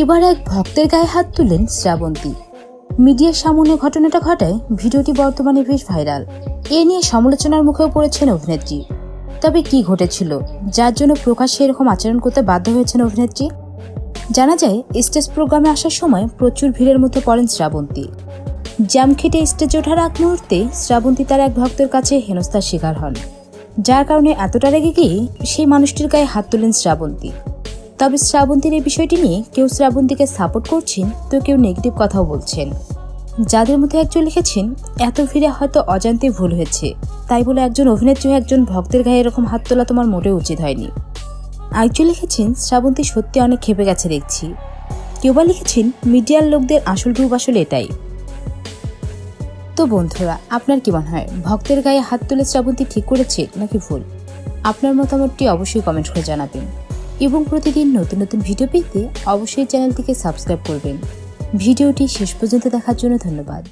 এবার এক ভক্তের গায়ে হাত তুলেন শ্রাবন্তী। মিডিয়ার সামনে ঘটনাটা ঘটায় ভিডিওটি বর্তমানে বেশ ভাইরাল। এ নিয়ে সমালোচনার মুখেও পড়েছেন অভিনেত্রী। তবে কি ঘটেছিল, যার জন্য প্রকাশ্যে এরকম আচরণ করতে বাধ্য হয়েছেন অভিনেত্রী? জানা যায়, স্টেজ প্রোগ্রামে আসার সময় প্রচুর ভিড়ের মধ্যে পড়েন শ্রাবন্তী। জ্যাম খেটে স্টেজে ওঠার আগ মুহূর্তে শ্রাবন্তী তার এক ভক্তের কাছে হেনস্থার শিকার হন। যার কারণে এতটা রেগে গিয়ে সেই মানুষটির গায়ে হাত তোলেন শ্রাবন্তী। তবে শ্রাবন্তীর এই বিষয়টি নিয়ে কেউ শ্রাবন্তীকে সাপোর্ট করছেন, তো কেউ নেগেটিভ কথাও বলছেন। যাদের মধ্যে একজন লিখেছেন, এত ভিড়ে হয়তো অজান্তে ভুল হয়েছে। তাই বলে একজন অভিনেত্রী একজন ভক্তের গায়ে এরকম হাত তোলা তোমার মোটেও উচিত হয়নি। আরেকজন লিখেছেন, শ্রাবন্তী সত্যি অনেক খেপে গেছে দেখছি। কেউ বা লিখেছেন, মিডিয়ার লোকদের আসল রূপ আসলে এটাই। তো বন্ধুরা, আপনার কি মনে হয়, ভক্তের গায়ে হাত তুলে শ্রাবন্তী ঠিক করেছে নাকি ভুল? আপনার মতামতটি অবশ্যই কমেন্ট করে জানাবেন। এবং প্রতিদিন নতুন নতুন ভিডিও পেতে অবশ্যই চ্যানেলটিকে সাবস্ক্রাইব করবেন। ভিডিওটি শেষ পর্যন্ত দেখার জন্য ধন্যবাদ।